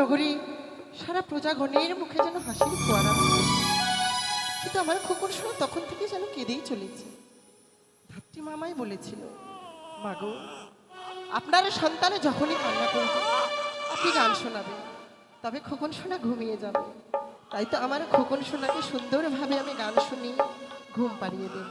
নগরী, সারা প্রজাগণের মুখে যেন হাসির ফোয়ারা কিন্তু আমার খোকন শোনা তখন থেকে যেন কেঁদেই চলেছে। ধাত্রী মামাই বলেছিল মাগো আপনার সন্তানে যখনই কান্না করবে, আপনি গান শোনাবেন, তবে খোকন সোনা ঘুমিয়ে যাবে। তাই তো আমার খোকন সোনাকে সুন্দরভাবে আমি গান শুনিয়ে ঘুম পাড়িয়ে দেব।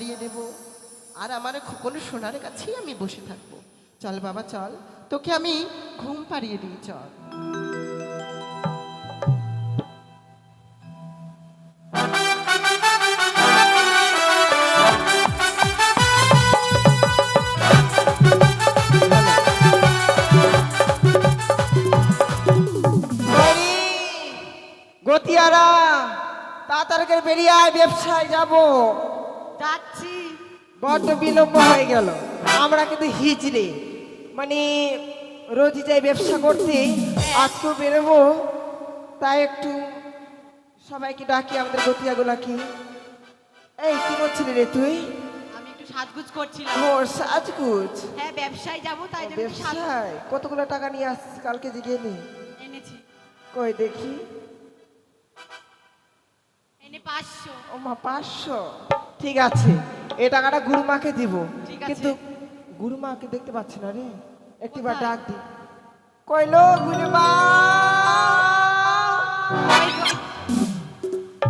ঘুম দেব। আর আমার খোকন সোনার কাছেই আমি বসে থাকব। চল বাবা, চল। তোকে আমি ঘুম পাড়িয়ে দিই, চল। তাড়াতাড়ি বেরিয়ে আয়, ব্যবসায় যাব। যাচ্ছি। বড্ড বিলম্ব হয়ে গেল। আমরা কিন্তু হিজড়ে। মানে রোজই যাই ব্যবসা করতে আজকেও বেরোবো তাই একটু সবাইকে ডাকি আমাদের গতিয়াগুলাকে এই কি করছিলি রে তুই? আমি একটু সাজগুজ করছিলাম। ও সাজগুজ? হ্যাঁ ব্যবসায় যাব তাই জন্য ব্যবসায়? কতগুলো টাকা নিয়ে আসছিস? কালকে জিগে নি। এনেছি। কই দেখি। এনে পাঁচশো। ও মা পাঁচশো? ঠিক আছে এই টাকাটা গুরুমাকে দিব। কিন্তু গুরুমাকে দেখতে পাচ্ছি না রে। একটিবার? ডাক দি। কইলো গুরুমা!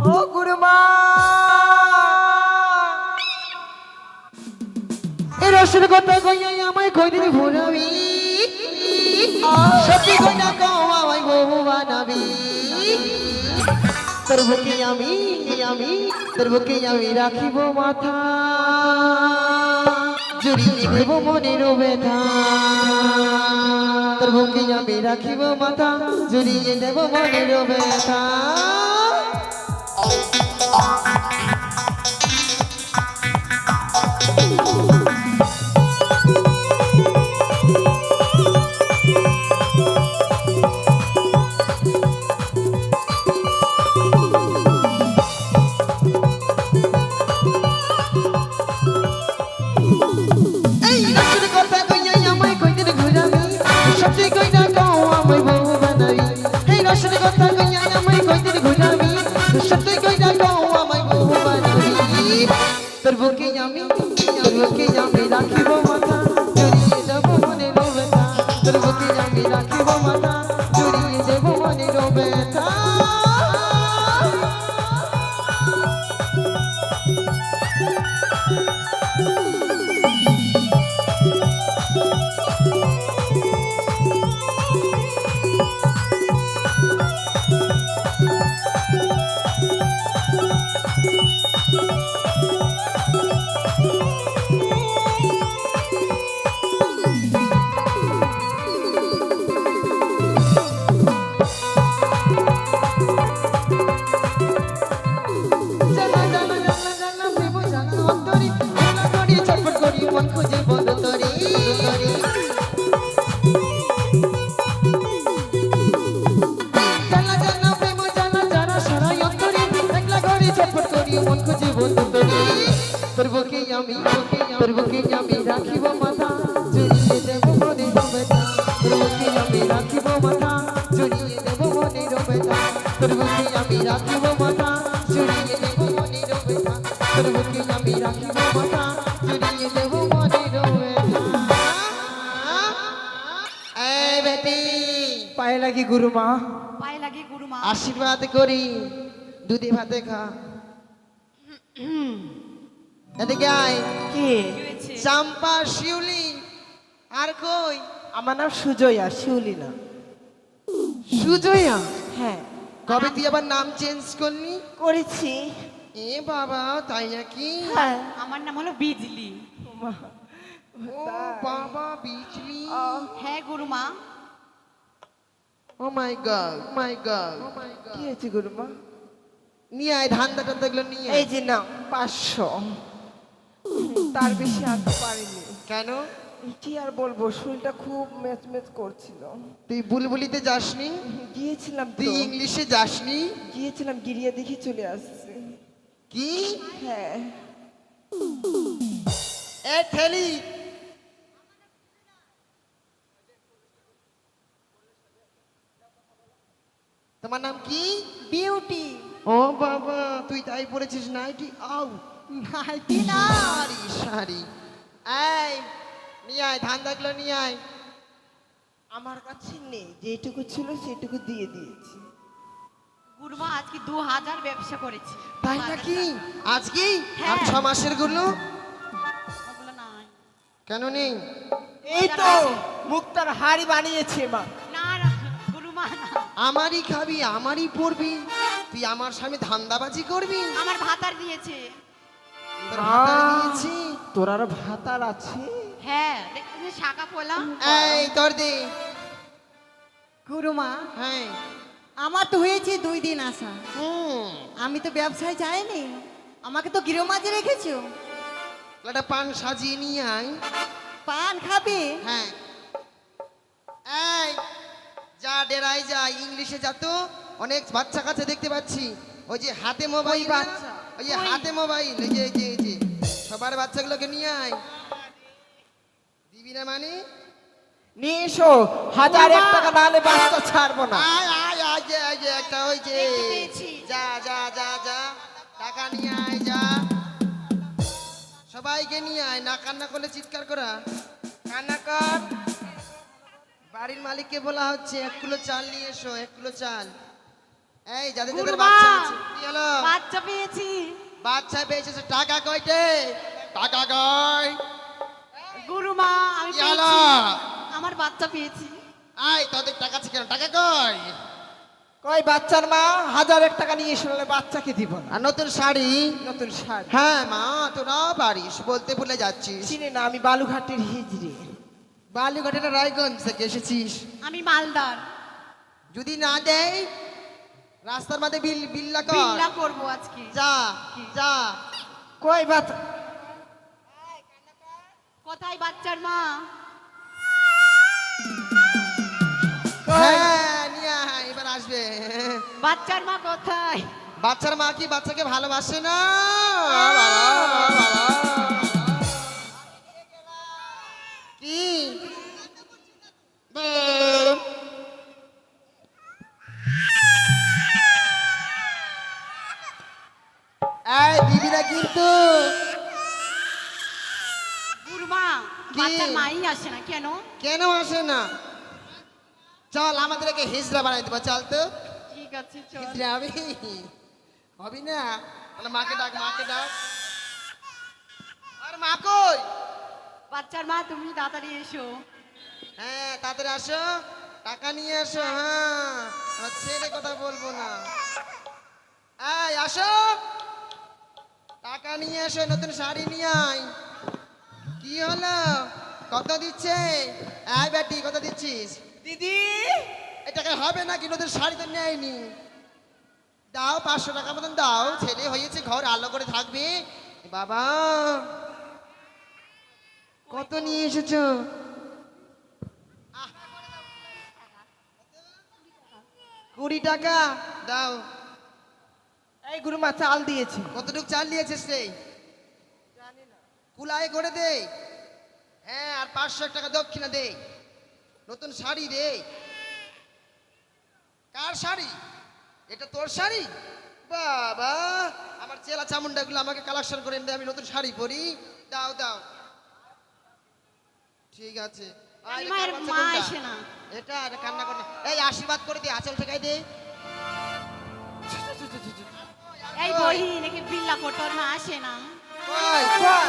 ও গুরুমা! এ রসের কথা আমায় কইদিন ভুলাবি? সত্যি কইনা কও আমায় বহু বানাবি? তোর আমি আমি তোর আমি রাখিব মাথা। জড়িয়ে দেব মনের ব্যথা। তোর আমি রাখিব মাথা, জড়িয়ে দেব মনের ব্যথা। লাগি গুরুমা পায়ে লাগে গুরুমা আশীর্বাদ করি দুধে ভাতে খা। এদিকে আয়। কে? কি চাম্পা শিউলি আর কই? আমার নাম সুজয়া শিউলি না। সুজয়া? হ্যাঁ। কবে তুই আবার নাম চেঞ্জ করলি? করেছি। এ বাবা তাই নাকি? হ্যাঁ। আমার নাম হলো বিজলি। ও বাবা বিজলি। হ্যাঁ গুরুমা ও মাই গড মাই গড কি হয়েছে গুরুমা নিয়ে আয় ধান্দা টান্দা গুলো নিয়ে। এই যে না পাঁচশো। তার বেশি আনতে পারিনি। কেন? কি আর বলব শরীরটা খুব ম্যাচ ম্যাচ করছিল। তুই বুলবুলিতে যাসনি? গিয়েছিলাম তুই ইংলিশে যাসনি? গিয়েছিলাম গিরিয়ে দেখে চলে আসছি। কি? হ্যাঁ। এ ঠেলি তোমার নাম কি? বিউটি ও বাবা তুই তাই পড়েছিস নাইটি? আউ নাইটি না। সারি সারি এই নিয়ে আয় ধান দেখল নিয়ে আয়। আমার কাছে নেই যেটুকু ছিল সেটুকু দিয়ে দিয়েছি। গুরুমা আজকে দু হাজার ব্যবসা করেছি। তাই নাকি? আজকে আর ছ হ্যাঁ। মাসেরগুলো কেন নেই? এই তো মুক্তার হাড়ি বানিয়েছে মা। না না গুরুমা না। আমারই খাবি আমারই পড়বি তুই আমার স্বামী ধান্দাবাজি করবি? আমার ভাতার দিয়েছে। তোর তোর আর ভাতার আছে? হ্যাঁ শাখা পোলা। এই তোর দে। গুরুমা হ্যাঁ। আমার তো হয়েছে দুই দিন আসা। হুম। আমি তো ব্যবসায় যাইনি। আমাকে তো গৃহমাঝে রেখেছো। একটা পান সাজিয়ে নিয়ে আয়। পান খাবে? হ্যাঁ। এই। যা ডেরাই যা ইংলিশে যা তো অনেক বাচ্চা কাছে দেখতে পাচ্ছি। ওই যে হাতে মোবাইল বাচ্চা? ওই যে হাতে মোবাইল এই যে এই যে এই যে। সবার বাচ্চাগুলোকে নিয়ে আয়। দিবি না মানে? নিয়ে এসো। হাজার এক টাকা নাহলে বাচ্চা ছাড়বো না। আয় আয় আয় যে এই যে একটা ওই যে। যা যা যা যা। টাকা নিয়ে আয় যা। সবাইকে নিয়ে আয়। না কান্না করলে চিৎকার করা। কান্না কর। বাড়ির মালিককে বলা হচ্ছে এক কিলো চাল নিয়ে এসো এক কিলো চাল। এই যাদের যাদের বাচ্চা আছে কি হলো? বাচ্চা পেয়েছি। বাচ্চা পেয়েছে টাকা কয়টে? টাকা কয়? গুরুমা আমি পেয়েছি। আমার বাচ্চা পেয়েছি। আয় তোদের টাকা আছে কেন? টাকা কয়? কই বাচ্চার মা হাজার এক টাকা নিয়ে এসো নাহলে বাচ্চাকে দিব না। আর নতুন শাড়ি? নতুন শাড়ি। হ্যাঁ মা তোরা পারিস বলতে ভুলে যাচ্ছিস। চিনি না আমি বালুঘাটের হিজড়ি। বালুঘাটের রায়গঞ্জ থেকে এসেছিস। আমি মালদার। যদি না দেয় রাস্তার মাঝে বিল বিল্লা কর। বিল্লা করব আজকে। যা যা। কই বাচ্চা কোথায় বাচ্চার মা? হ্যাঁ নিয়ে আয়, এবার আসবে। বাচ্চার মা কোথায়? বাচ্চার মা কি বাচ্চাকে ভালোবাসে না? কি? এই না কিন্তু? মাই আসে না কেন? কেন আসে না? চল আমাদেরকে হিজড়া বানাই দেবো চল তো। ঠিক আছে চল। হিজড়া হবি? না? তাহলে মাকে ডাক মাকে ডাক। আর মা কই? বাচ্চার মা তুমি তাড়াতাড়ি এসো। হ্যাঁ তাড়াতাড়ি আসো। টাকা নিয়ে আসো হ্যাঁ। আমার ছেলে কথা বলব না। এই আসো। টাকা নিয়ে এসো নতুন শাড়ি নিয়ে আয়। কি হলো? কত দিচ্ছে? এই বেটি কত দিচ্ছিস? দিদি! এটাকে হবে না কি নতুন শাড়ি তো নেয়নি। দাও পাঁচশো টাকা মতন দাও। ছেলে হয়েছে ঘর আলো করে থাকবে। বাবা কত নিয়ে এসেছ? আহ। কুড়ি টাকা? দাও। এই গুরুমা চাল দিয়েছে। কতটুকু চাল নিয়েছিস রে? কুলায় করে দে। হ্যাঁ আর পাঁচশো টাকা দক্ষিণা দে। নতুন শাড়ি দে। কার শাড়ি? এটা তোর শাড়ি? বাবা আমার চেলা চামুন্ডাগুলো আমাকে কালেকশন করে এনে আমি নতুন শাড়ি পরি। দাও দাও। ঠিক আছে। মায়ের মা আসে না। এটা কান্না করে এই আশীর্বাদ করে দে আচল ঠেকাই দে। এই নাকি বিল্লা কোটর মা আসে না? কই কই?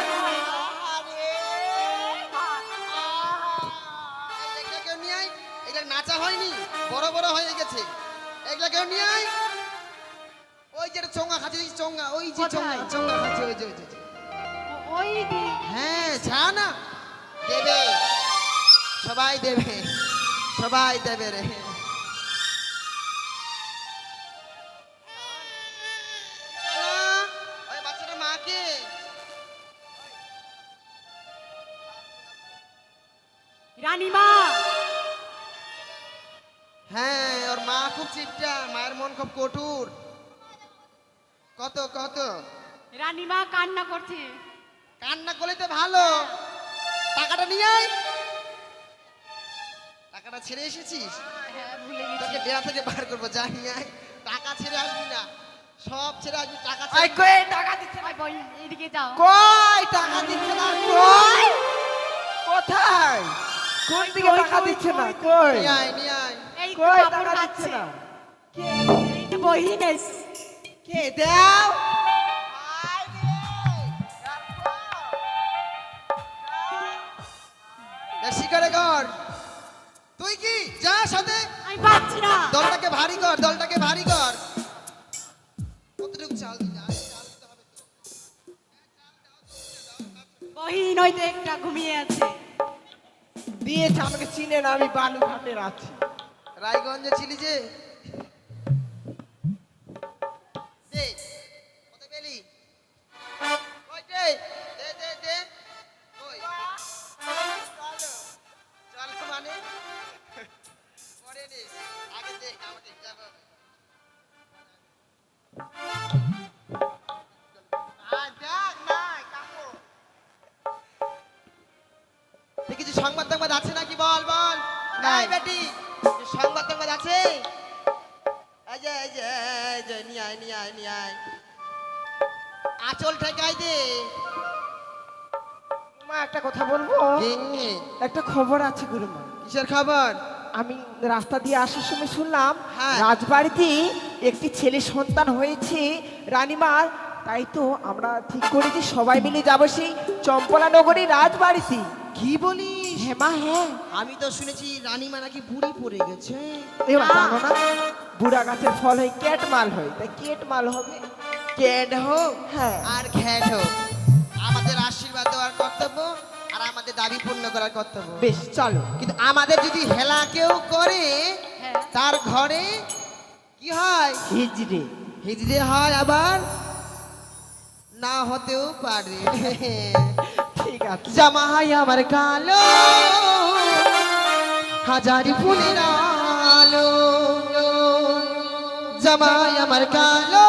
এগুলা নাচা হয়নি বড় বড় হয়ে গেছে। এগুলা কেউ নিয়ে আয়। ওই যে চোঙ্গা খাচ্ছে চোঙ্গা ওই যে চোঙ্গা? চোঙ্গা খাচ্ছে ওই যে ওই যে, ওই হ্যাঁ যা না দেবে। সবাই দেবে। সবাই দেবে রে। রানীমা। হ্যাঁ ওর মা খুব চিপটা মায়ের মন খুব কঠোর। কত কত? রানীমা কান্না করছে। কান্না করলে তো ভালো। টাকাটা নিয়ে আয়। টাকাটা ছেড়ে এসেছিস? হ্যাঁ ভুলে গেছি। তোকে ডেরা থেকে বার করব যা নিয়ে আয়। টাকা ছেড়ে আসবি না। সব ছেড়ে আসবি টাকা ছেড়ে কই টাকা দিচ্ছে না। বই এদিকে যাও। কই টাকা দিচ্ছে না কই? কোথায়? কোন দিকে টাকা দিচ্ছে না? কই? নিয়ে আয় নিয়ে আয়। এই তো কই টাকা দিচ্ছে না? এই তো বহিন এসছে। কে দাও। করে কর। তুই কি? যা সাথে। আমি পাচ্ছি না। দলটাকে ভারী কর দলটাকে ভারী কর। কতটুকু চাল। বহিন ওই একটা ঘুমিয়ে আছে। দিয়েছে আমাকে চিনে না আমি বালু ঘাটের আছি। রায়গঞ্জে ছিলি যে? দে, চলো একটা খবর আছে গুরুমা। কিসের খবর? আমি রাস্তা দিয়ে আসার সময় শুনলাম হ্যাঁ। রাজবাড়িতে একটি ছেলে সন্তান হয়েছে রানীমার। তাই তো আমরা ঠিক করেছি সবাই মিলে যাব সেই চম্পলা নগরী রাজবাড়িতে। কি বলি হেমা মা হ্যাঁ। আমি তো শুনেছি রানীমা নাকি বুড়ি পড়ে গেছে। এবার জানো না বুড়া গাছের ফল হয় কেট মাল হয়। তাই কেট মাল হবে। কেড হোক হ্যাঁ। আর ঘ্যাট হোক। আমাদের আশীর্বাদ দেওয়ার কর্তব্য। আমাদের দাবি পূর্ণ করার কর্তব্য। বেশ চলো। কিন্তু আমাদের যদি হেলা কেউ করে হ্যাঁ। তার ঘরে কি হয়? হিজড়ে। হিজড়ে হয় আবার? না হতেও পারে। ঠিক আছে। জামা জামাই আমার কালো হাজারি ফুলের আলো। জামাই আমার কালো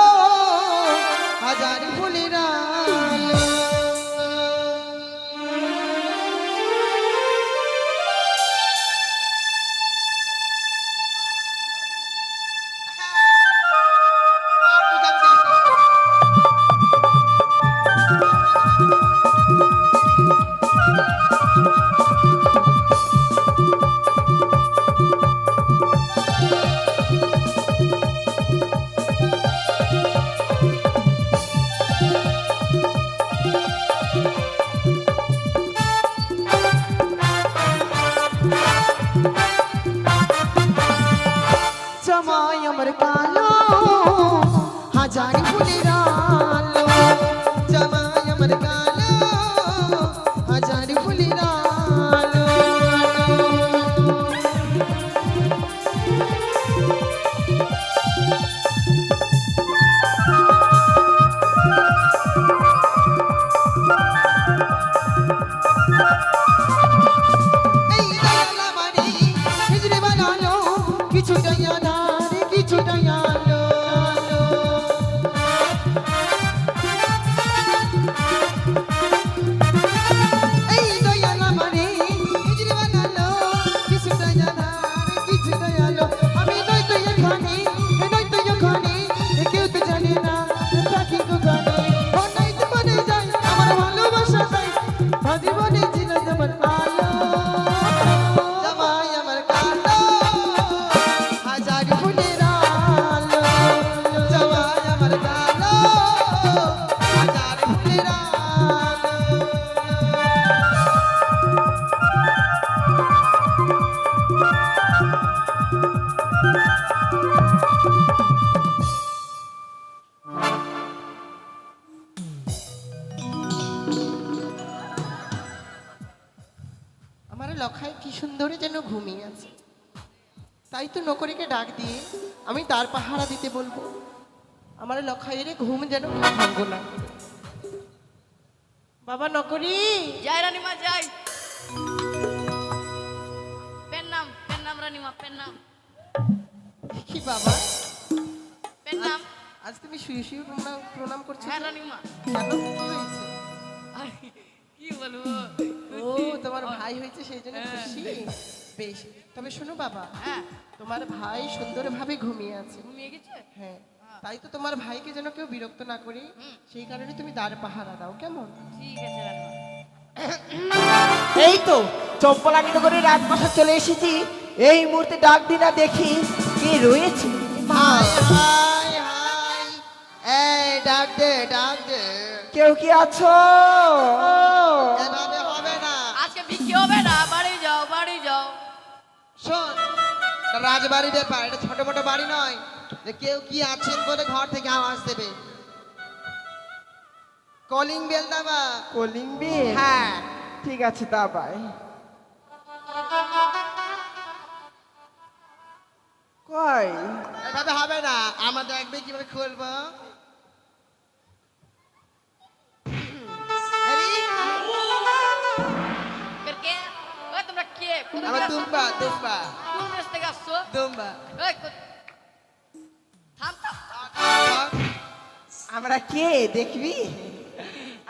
হাজারি ফুলের আমি তার পাহারা দিতে বলব। আমার লখাইয়ের ঘুম যেন কেউ না। বাবা নকরি। যাই রানিমা যাই। পেন নাম পেন নাম রানীমা পেন নাম। কি বাবা? পেন নাম। আজ তুমি শুয়ে শুয়ে প্রণাম প্রণাম করছ হ্যাঁ? কেন হয়েছে। কি বলব? ও তোমার ভাই হয়েছে সেই জন্য খুশি। বেশ। তবে শোনো বাবা হ্যাঁ তোমার ভাই সুন্দরভাবে ঘুমিয়ে আছে। ঘুমিয়ে গেছে? হ্যাঁ তাই তো তোমার ভাইকে যেন কেউ বিরক্ত না করে। সেই কারণে তুমি দাঁড় পাহারা দাও কেমন? ঠিক আছে এই তো চম্পলানি নগরে রাজপ্রাসাদ চলে এসেছি। এই মুহূর্তে ডাক দিনা দেখি কে রয়েছে। হাই হাই হাই এই ডাক দে ডাক দে। কেউ কি আছো? রাজবাড়ি ব্যাপার এটা ছোট মোটো বাড়ি নয়। যে কেউ কি আছেন বলে ঘর থেকে আওয়াজ দেবে। কলিং বেল দাবা। Calling bell? হ্যাঁ। ঠিক আছে দাবাই ভাই কই এভাবে হবে না। আমরা দেখবে কীভাবে খুলবো? কোন দেশ থেকে আসছো দুম্বা এই কো- থাম থাম আমরা কে দেখবি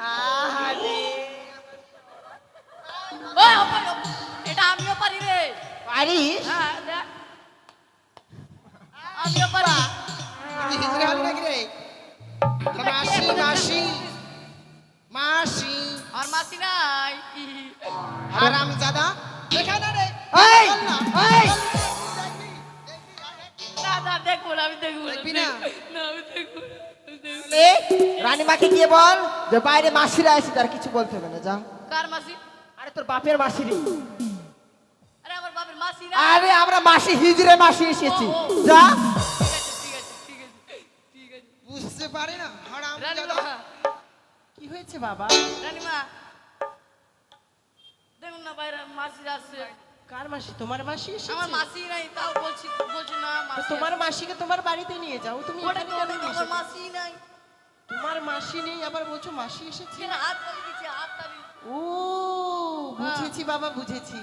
আহারে ওই অপারি এটা আমিও পারি রে। পারিস হ্যাঁ দেখ। আমিও পারি। তুই হিজড়ে হলি নাকি রে? মাসি মাসি। মাসি। আর মাসি নাই। আর আমি রানীমাকে গিয়ে বল যে বাইরে মাসিরা এসে তার কিছু বলতে হবে না যা। কার মাসি? আরে তোর বাপের মাসি রে। আরে আমার বাপের মাসি আরে আমরা মাসি হিজড়ে মাসি এসেছি। যা। ঠিক আছে ঠিক আছে ঠিক আছে বুঝতে পারি না। কি হয়েছে বাবা? রানীমা দেখুন না বাইরে মাসি আসছে কার মাসি? তোমার মাসি? আমার মাসি নাই তাও বলছি বলছি না তোমার মাসিকে তোমার বাড়িতে নিয়ে যাও তুমি আমার মাসি নাই। তোমার মাসি নেই আবার বলছো মাসি এসেছে? ও বুঝেছি বাবা বুঝেছি।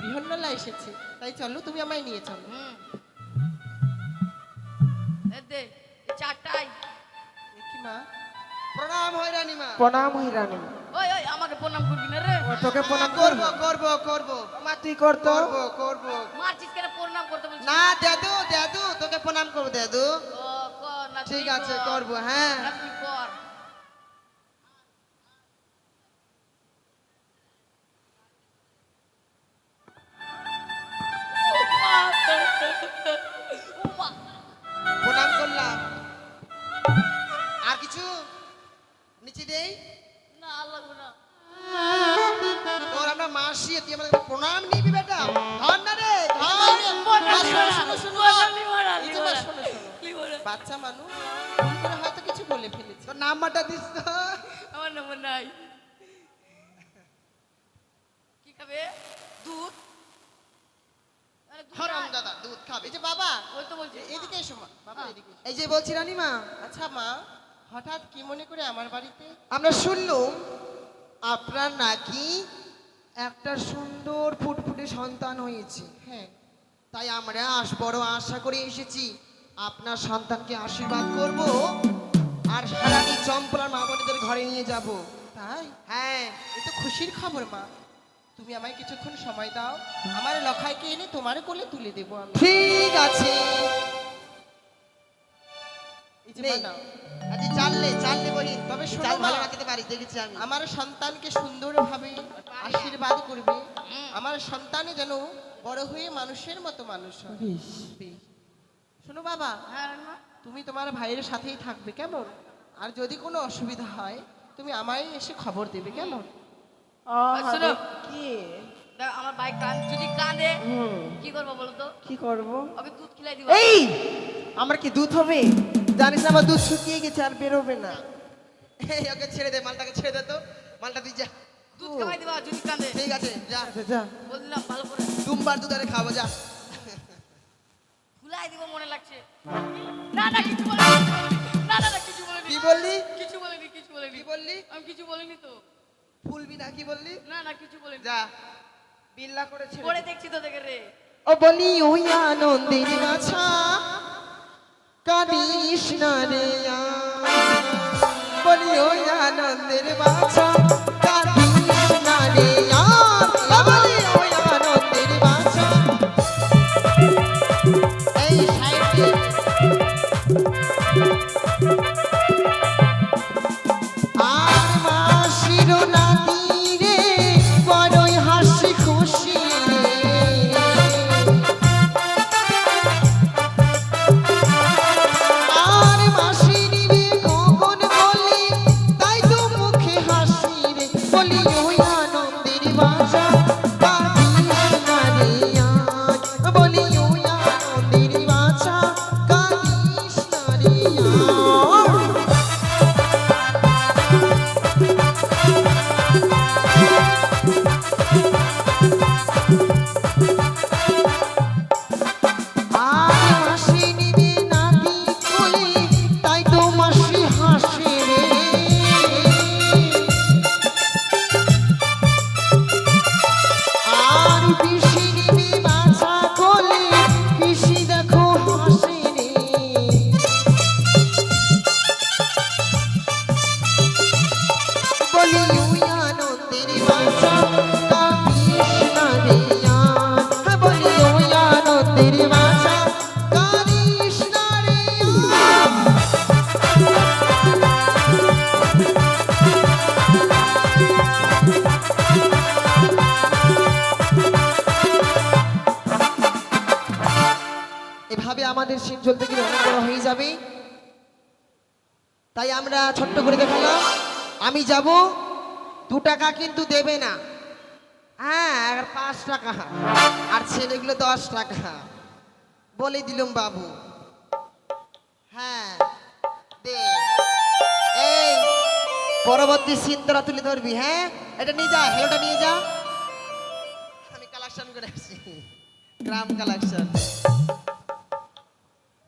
বৃহন্নলা এসেছে। তাই চলো তুমি আমায় নিয়ে চলো। চারটাই কি মা? প্রণাম হয় রানীমা। প্রণাম হই রানী ওই ওই আমাকে প্রণাম করবি না রে। ও তোকে প্রণাম করব করব? করব মা তুই করতো? করব করব। মারছিস কেন? প্রণাম করতে বলছিস। না দাদু দাদু তোকে প্রণাম করব দাদু। ও কর না ঠিক আছে কর। করব হ্যাঁ। মাসি তুই আমাদের প্রণাম নিবি বেটা। ধর না রে। বাচ্চা মানুষ। হয়তো কিছু বলে ফেলেছে। তোর নাম্বারটা দিস তো। আমার নম্বর নাই। কি খাবে? দুধ। হরাম। দাদা দুধ খাবে। এই যে বাবা ওই তো বলছি এদিকে এসো বাবা এদিকে এই যে বলছি রানীমা। আচ্ছা মা হঠাৎ কি মনে করে আমার বাড়িতে? আমরা শুনলুম আপনার নাকি একটা সুন্দর ফুটফুটে সন্তান হয়েছে হ্যাঁ। তাই আমরা আস বড় আশা করে এসেছি আপনার সন্তানকে আশীর্বাদ করব আর সারানি চম্পলার মা মামনিদের ঘরে নিয়ে যাব। তাই? হ্যাঁ। এ তো খুশির খবর মা। তুমি আমায় কিছুক্ষণ সময় দাও আমার লখাইকে এনে তোমার কোলে তুলে দেবো আমি। ঠিক আছে। এই যে মা নেই। নাও। আজ চাললে চাললে বলি। তবে চাল ভালো রাখতে পারি দেখেছি আমি। আমার সন্তানকে সুন্দরভাবে আশীর্বাদ করবে। আমার সন্তানে যেন বড় হয়ে মানুষের মতো মানুষ হয়। শোনো বাবা হ্যাঁ তুমি তোমার ভাইয়ের সাথেই থাকবে কেমন? আর যদি কোনো অসুবিধা হয় তুমি আমায় এসে খবর দেবে কেমন? কি? আমার বাইক কান যদি কাঁদে কি করব বলো তো? কি করব? ওকে দুধ খিলাই দিব। এই! আমার কি দুধ হবে? জানিস না আমার দুধ শুকিয়ে গেছে আর বেরোবে না। ওকে ছেড়ে দে মালটাকে ছেড়ে দে তো। মালটা তুই যা। দুধ খাওয়াই দিবা যদি কাঁদে। ঠিক আছে যা। আচ্ছা যা। বললাম ভালো করে। দুমবার দুধারে খাব যা। ফুলাই দিব মনে লাগছে। না না কিছু বলিনি। না না না কিছু বলিনি। কি বললি? কিছু বলিনি কিছু বলিনি। কি বললি? আমি কিছু বলিনি তো। ফুলবি না কি বললি? না না কিছু বলিনি। যা। বিল্লা করে ছেড়ে দেখছি তো দেখে রে। ও বলি ওই আনন্দের গাছা কাঁদিস না রে বলিও আনন্দের বাছা কাঁদিস না রে আমাদের সিন চলতে গেলে অনেক বড় হয়ে যাবে। তাই আমরা ছোট্ট করে দেখালাম। আমি যাব, দু টাকা কিন্তু দেবে না। হ্যাঁ পাঁচ টাকা। আর ছেলেগুলো দশ টাকা। বলে দিলুম বাবু। হ্যাঁ পরবর্তী সিন তোরা তুলে ধরবি হ্যাঁ? এটা নিয়ে যা, হেলোটা নিয়ে যা। আমি কালেকশন করে আসি গ্রাম কালেকশন